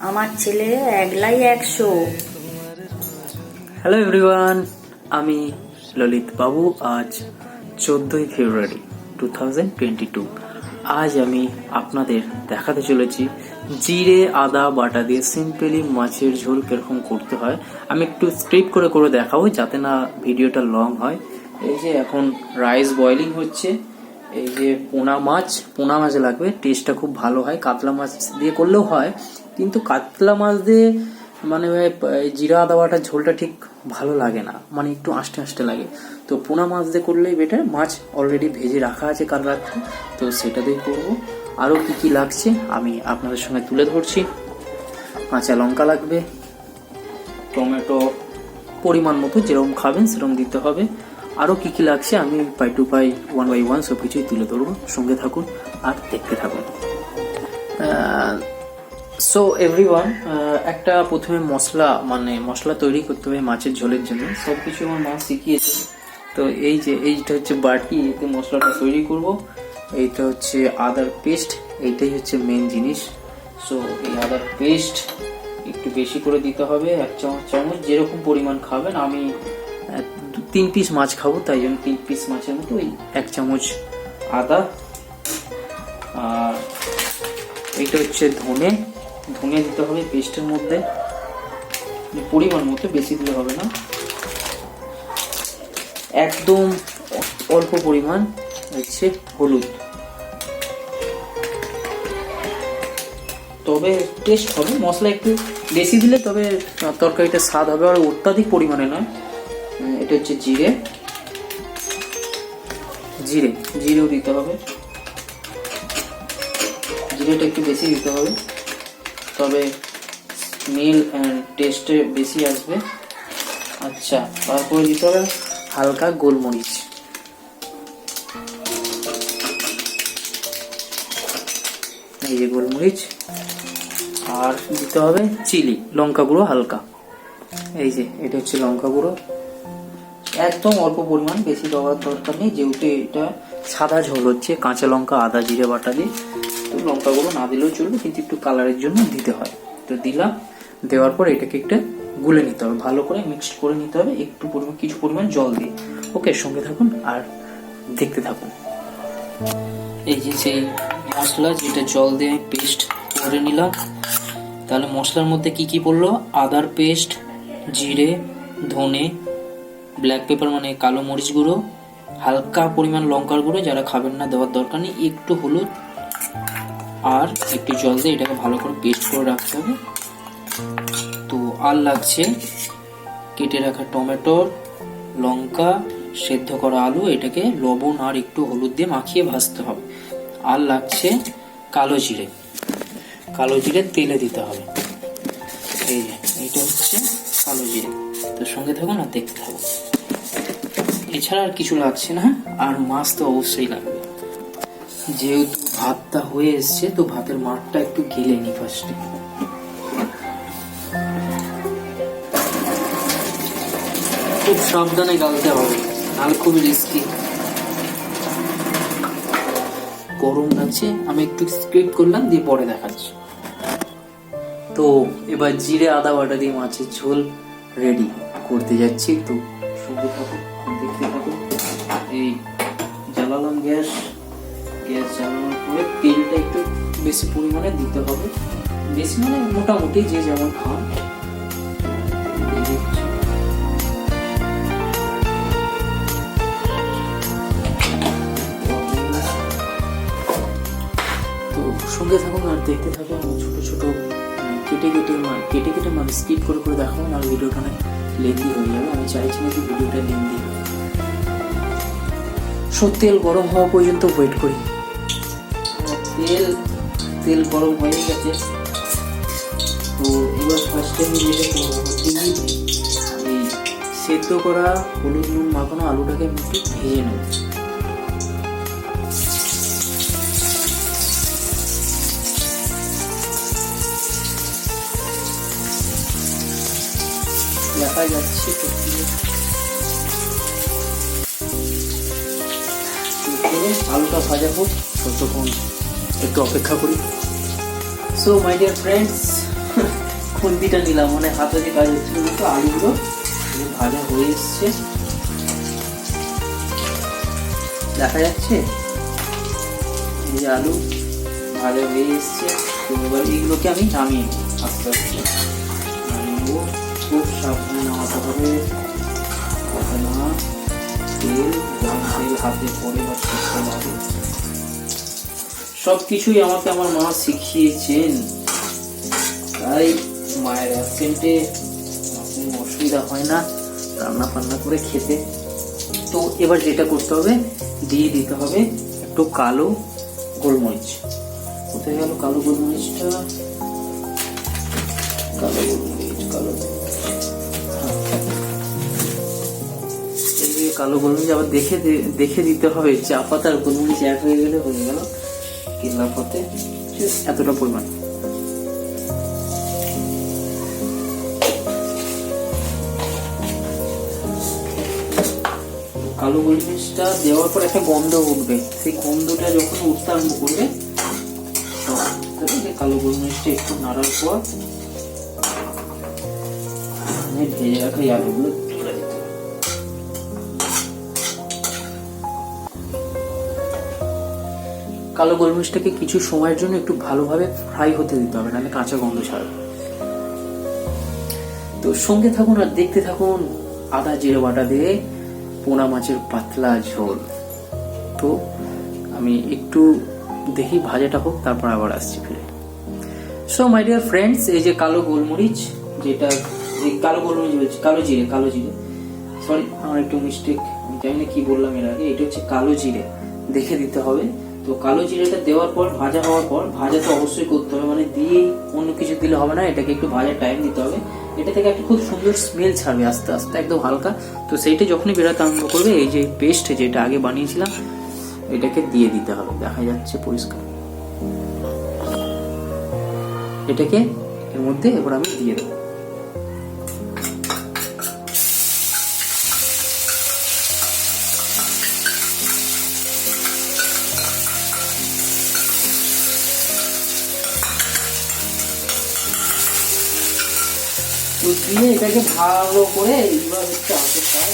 আমার ছেলে একলাই একশো। হ্যালো এভরিওয়ান আমি ললিত বাবু আজ চোদ্দোই February two thousand twenty two. আজ আমি আপনাদের দেখাতে চলেছি জিরে, আদা, বাটা দিয়ে সিম্পলি মাছের ঝোল কীরকম করতে হয়। আমি একটু স্ক্রিপ্ট করে করে দেখাবো যাতে না ভিডিওটা লং হয়। এই যে এখন রাইস বয়েলিং হচ্ছে। এই যে পোনা মাছ পোনা মাছ লাগবে, টেস্টটা খুব ভালো হয়। কাতলা মাছ দিয়ে করলেও হয়। কিন্তু কাতলা মাছ দিয়ে মানে জিরা বাটার ঝোলটা ঠিক ভালো লাগে না। মানে একটু আস্তে আস্তে লাগে। তো পোনা মাছ দিয়ে করলেই বেটার মাছ অলরেডি ভেজে রাখা আছে কাল রাত্রে। তো সেটা দিয়ে করব। আরও কী কী লাগছে আমি আপনাদের সঙ্গে তুলে ধরছি। কাঁচা লঙ্কা লাগবে। টমেটো পরিমাণ মতো যেরকম খাবেন, সেরকম দিতে হবে। আরও কী কী লাগছে আমি pie to pie one by one সব কিছুই তুলে ধরবো। সঙ্গে থাকুন আর দেখতে থাকুন। সো এভরিওয়ান একটা প্রথমে মশলা মানে মশলা তৈরি করতে হবে, মাছের ঝোলের জন্য। সব কিছু আমার মা শিখিয়েছে। তো এই যে, এইটা হচ্ছে বাটি, এতে মশলাটা তৈরি করব। এইটা হচ্ছে আদার পেস্ট, এইটাই হচ্ছে মেন জিনিস। সো এই আদার পেস্ট একটু বেশি করে দিতে হবে, এক চামচ চামচ, যেরকম পরিমাণ খাবেন। আমি তিন পিস মাছ খাব, তাই জন্য তিন পিস মাছের মতো ওই এক চামচ আদা। আর এইটা হচ্ছে ধনে। ধনে দিতে হবে পেস্টের মধ্যে। পরিমাণ মতো বেশি দিলে হবে না। একদম অল্প পরিমাণ হচ্ছে হলুদ। তবে টেস্ট হবে। মশলা একটু বেশি দিলে তবে তরকারিটা স্বাদ হবে। আর অত্যাধিক পরিমাণে নয়। এটা হচ্ছে জিরে। জিরে। জিরেও দিতে হবে। জিরেটা একটু বেশি দিতে হবে। তবে স্মেল টেস্টে বেশি আসবে। আচ্ছা তারপরে দিতে হবে হালকা গোলমরিচ। এই যে গোলমরিচ, আর দিতে হবে চিলি, লঙ্কা গুঁড়ো হালকা। এই যে, এটা হচ্ছে লঙ্কা গুঁড়ো। একদম অল্প পরিমাণ, বেশি দেওয়ার দরকার নেই, যেহেতু এটা সাদা ঝোল হচ্ছে, কাঁচা লঙ্কা, আদা, জিরে বাটা দিয়ে। তো লঙ্কা গুঁড়ো না দিলেও চলবে, কিন্তু একটু কালারের জন্য দিতে হয়। তো দিলাম, দেওয়ার পর এটাকে একটা গুলে নিতে হবে। ভালো করে মিক্সড করে নিতে হবে, একটু পরিমাণ, কিছু পরিমাণ জল দিয়ে। ওকে সঙ্গে থাকুন আর দেখতে থাকুন। এই যে সেই মশলা, যেটা জল দিয়ে পেস্ট করে নিলাম, তাহলে মশলার মধ্যে কি কি পড়ল? আদার পেস্ট জিরে, ধনে ব্ল্যাক পেপার মানে কালো মরিচ গুঁড়ো, হালকা পরিমাণ লঙ্কার গুঁড়ো, যারা খাবেন না, দেওয়ার দরকার নেই। একটু হলুদ আর একটু জল দিয়ে এটাকে ভালো করে পেস্ট করে রাখতে হবে। তো আর লাগছে কেটে রাখা টমেটো, লঙ্কা, সেদ্ধ করা আলু, এটাকে লবণ আর একটু হলুদ দিয়ে মাখিয়ে ভাজতে হবে। আর লাগছে কালো জিরে। কালো জিরে তেলে দিতে হবে। এই যে, এইটা হচ্ছে কালো জিরে। তো সঙ্গে থাকুন আর দেখতে থাকুন। এছাড়া আর কিছু লাগছে না, আর মাছ তো অবশ্যই লাগবে। যেহেতু ভাতটা হয়ে এসছে, তো ভাতের মাঠটা একটু গেলে নি ফার্স্টে খুব সাবধানে গালতে হবে, নাহলে খুবই রিস্কি গরম লাগছে, আমি একটু স্ক্রিপ্ট করলাম, দিয়ে পরে দেখাচ্ছি। তো এবার জিরে, আদা বাটা দিয়ে মাছের ঝোল রেডি করতে যাচ্ছি। তো সঙ্গে থাকুন দেখতে থাকুন, এই জ্বালালাম গ্যাস। গ্যাস জ্বালানোর পরে তেলটা একটু বেশি পরিমাণে দিতে হবে। বেশি মানে মোটামুটি যে যেমন খান। তো সঙ্গে থাকুন আর দেখতে থাকুন ছোট ছোট মানে কেটে কেটে মা- কেটে কেটে মানে স্কিপ করে করে দেখাবো আর ভিডিওটা অনেক লেন্দি হয়ে যাবে। আমি চাইছি না যে ভিডিওটা লেন্দি হয় সো তেল গরম হওয়া পর্যন্ত ওয়েট করি। তেল তেল গরম হয়ে গেছে। তো এবার ফার্স্টে আমি যেটা হচ্ছে কি, এই সেদ্ধ করা হলুদ নুন মাখানো আলুটাকে আমি একটু ভেজে নেব। দেখা যাচ্ছে আলুটা ভাজা ততক্ষণ একটু অপেক্ষা করি। সো মাই ডিয়ার ফ্রেন্ডস খুন্তিটা নিলাম। মানে হাতে যে কাজ হচ্ছে তো, আলুগুলো ভাজা হয়ে এসছে। দেখা যাচ্ছে এই আলু ভাজা হয়ে এসছে। তো এবার এইগুলোকে আমি নামিয়ে নেব। আস্তে আস্তে নামিয়ে খুব সাবধানে নামাতে হবে। না তেল গরম তেল হাতে পড়ে বা শিখতে লাগে সব কিছুই আমাকে আমার মা শিখিয়েছেন। তাই মায়ের অ্যাবসেন্টে কোনো অসুবিধা হয় না রান্না ফান্না করে খেতে। তো এবার যেটা করতে হবে, দিয়ে দিতে হবে একটু কালো গোলমরিচ। কোথায় গেল কালো গোলমরিচটা? কালো গোলমরিচ, কালো কালো গোলমরিচ আবার দেখে দেখে দিতে হবে, চা পাতার গোলমরিচ এক হয়ে গেলে হয়ে গেল। কেলা পথে এতটা পরিমাণ। কালো গোলমরিচটা দেওয়ার পর একটা গন্ধ উঠবে। সেই গন্ধটা যখন উঠতে আরম্ভ করবে কালো গোলমরিচটা একটু নাড়ার পর এখানে ভেজে রাখা আলুগুলো কালো গোলমরিচটাকে কিছু সময়ের জন্য একটু ভালোভাবে ফ্রাই হতে দিতে হবে, নাহলে কাঁচা গন্ধ ছাড়বে। তো সঙ্গে থাকুন আর দেখতে থাকুন আদা, জিরে বাটা দিয়ে পোনা মাছের পাতলা ঝোল। তো আমি একটু দেখি ভাজাটা হোক, তারপর আবার আসছি ফিরে। সো মাই ডিয়ার ফ্রেন্ডস এই যে কালো গোলমরিচ, যেটা এই কালো গোলমরিচ বলছি, কালো জিরে কালো জিরে। সরি আমার একটু মিস্টেক জানি না কি বললাম এর আগে, এটা হচ্ছে কালো জিরে। দেখে দিতে হবে। তো কালো জিরেটা দেওয়ার পর, ভাজা হওয়ার পর, ভাজা তো অবশ্যই করতে হবে। মানে দিয়েই অন্য কিছু দিলে হবে না, এটাকে একটু ভাজার টাইম দিতে হবে। এটা থেকে একটা খুব সুন্দর স্মেল ছাড়বে আস্তে আস্তে, একদম হালকা। তো সেইটা যখনই বেরোতে আরম্ভ করবে, এই যে পেস্ট যেটা আগে বানিয়েছিলাম, এটাকে দিয়ে দিতে হবে। দেখা যাচ্ছে পরিষ্কার। এটাকে এর মধ্যে এবার আমি দিয়ে দেবো। তো দিয়ে এটাকে ভালো করে এইবার হচ্ছে কাজ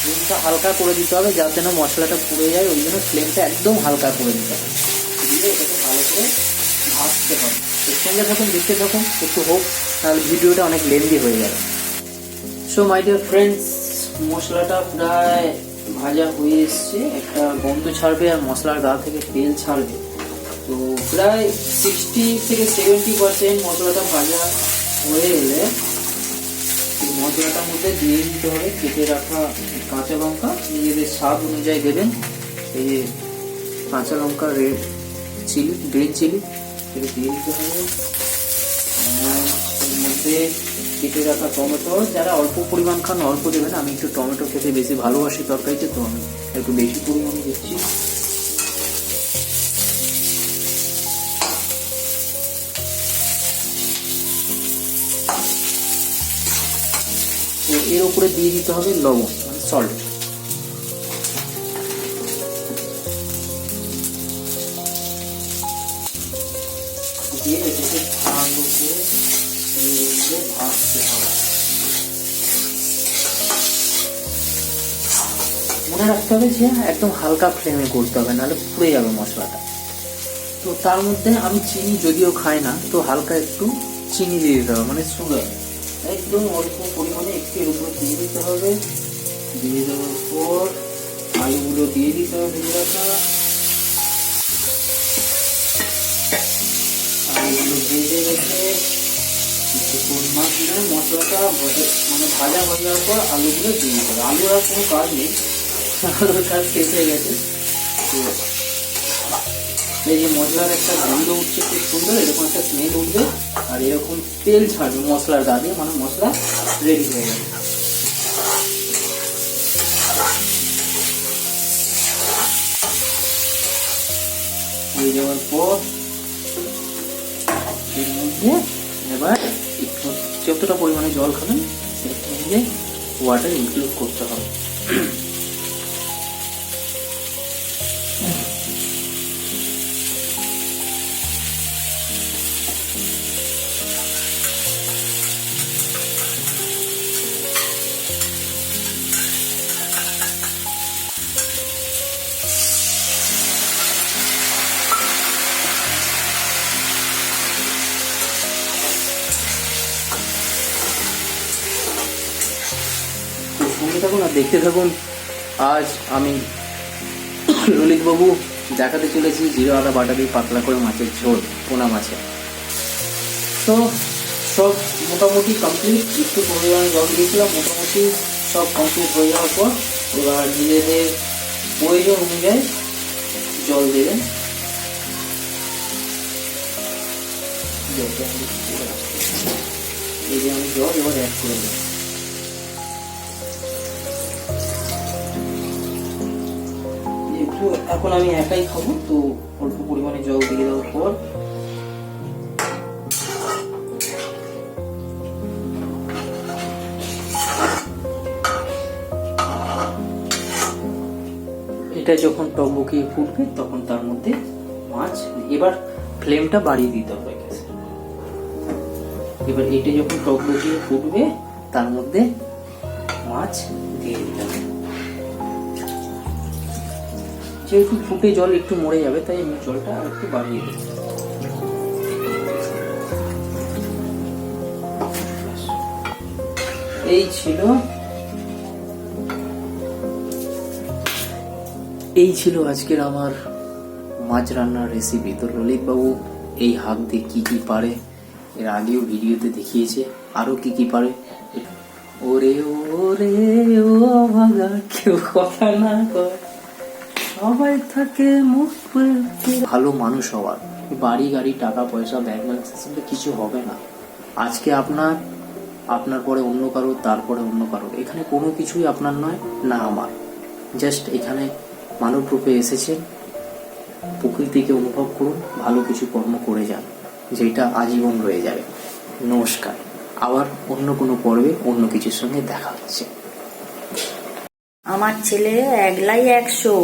ফ্লেমটা হালকা করে দিতে হবে, যাতে না মশলাটা পুড়ে যায়, ওই জন্য ফ্লেমটা একদম হালকা করে দিতে হবে। দিয়ে এটাকে ভালো করে ভাজতে হবে। এর সঙ্গে থাকুন, দেখতে থাকুন, একটু হোক, তাহলে ভিডিওটা অনেক লেন্দি হয়ে যাবে। সো মাই ডিয়ার ফ্রেন্ডস মশলাটা প্রায় ভাজা হয়ে এসছে। একটা গন্ধ ছাড়বে আর মশলার গা থেকে তেল ছাড়বে। তো প্রায় সিক্সটি থেকে সেভেন্টি পার্সেন্ট মশলাটা ভাজা হয়ে এলে মশলাটার মধ্যে দিয়ে দিতে হবে কেটে রাখা কাঁচা লঙ্কা। নিজেদের স্বাদ অনুযায়ী দেবেন, এই কাঁচা লঙ্কা রেড চিলি গ্রিন চিলি সেটা দিয়ে দিতে হবে। মধ্যে কেটে রাখা টমেটো, যারা অল্প পরিমাণ খান, অল্প দেবেন। আমি একটু টমেটো খেতে বেশি ভালোবাসি তরকারিতে, তো আমি একটু বেশি পরিমাণে দিচ্ছি। তো এর উপরে দিয়ে দিতে হবে লবণ মানে সল্ট দিয়ে মনে রাখতে হবে যে একদম হালকা ফ্লেমে করতে হবে, নাহলে পুড়ে যাবে মশলাটা। তো তার মধ্যে আমি চিনি যদিও খাই না, তো হালকা একটু চিনি দিয়ে দিতে হবে মানে সুগার। একদম অল্প পরিমাণে একটু এর উপরে দিয়ে দিতে হবে। দিয়ে দেওয়ার পর আলুগুলো দিয়ে দিতে হবে রাখা আলুগুলো ভেজে রেখে কিছুক্ষণ মাখিয়ে মশলাটা মানে ভাজা হয়ে যাওয়ার পর আলুগুলো দিয়ে দিতে হবে। আলুর আর কোনো কাজ নেই। আলুর কাজ শেষ হয়ে গেছে। তো এই যে মশলার একটা গন্ধ উঠছে, খুব সুন্দর, এরকম একটা স্মেল উঠবে, আর এরকম তেল ছাড়বে মশলার গা দিয়ে মানে মশলা রেডি হয়ে যাবে। হয়ে যাওয়ার পর, এর মধ্যে এবার একটু যতটা পরিমাণে জল খাবেন সেটা অনুযায়ী ওয়াটার ইনক্লুড করতে হবে। দেখতে থাকুন। আজ আমি ললিতবাবু দেখাতে চলেছি জিরো আদা বাটা পাতলা করে মাছের ঝোল, পোনা মাছের তো সব মোটামুটি কমপ্লিট একটু পরিমাণে জল দিয়েছিলাম, মোটামুটি সব কমপ্লিট হয়ে যাওয়ার পর এবার নিজেদের প্রয়োজন অনুযায়ী জল দেবেন। এই যে আমি জল এবার অ্যাড করে দেবো যেহেতু এখন আমি একাই খাব, তো অল্প পরিমাণে জল দিয়ে দেওয়ার পর। এটা যখন টকবকিয়ে ফুটবে, তখন তার মধ্যে মাছ এবার ফ্লেমটা বাড়িয়ে দিতে হবে এবার এটা যখন টকবকিয়ে ফুটবে, তার মধ্যে মাছ দিয়ে দিতে হবে। যেহেতু ফুটে জল একটু মরে যাবে, তাই আমি জলটা আর একটু বাড়িয়ে দিই। এই ছিল এই ছিল আজকের আমার মাছ রান্নার রেসিপি তো ললিতবাবু, এই হাত দিয়ে কী কী পারে? এর আগেও ভিডিওতে দেখিয়েছে আরও কী কী পারে? ওরে ওরে, ও ভাগা কেউ কথা না কয়। সবাই থাকে মুখ ভালো মানুষ হওয়ার। বাড়ি গাড়ি টাকা পয়সা ব্যাংক ব্যালেন্স কিছু হবে না। আজকে আপনার আপনার পরে অন্য কারও তারপরে অন্য কারও। এখানে কোনো কিছুই আপনার নয় না আমার। জাস্ট এখানে মানব রূপে এসেছেন প্রকৃতিকে অনুভব করুন ভালো কিছু কর্ম করে যান যেটা আজীবন রয়ে যাবে। নমস্কার। আবার অন্য কোনো পর্বে অন্য কিছুর সঙ্গে দেখা হচ্ছে। আমার ছেলে একলাই একশো।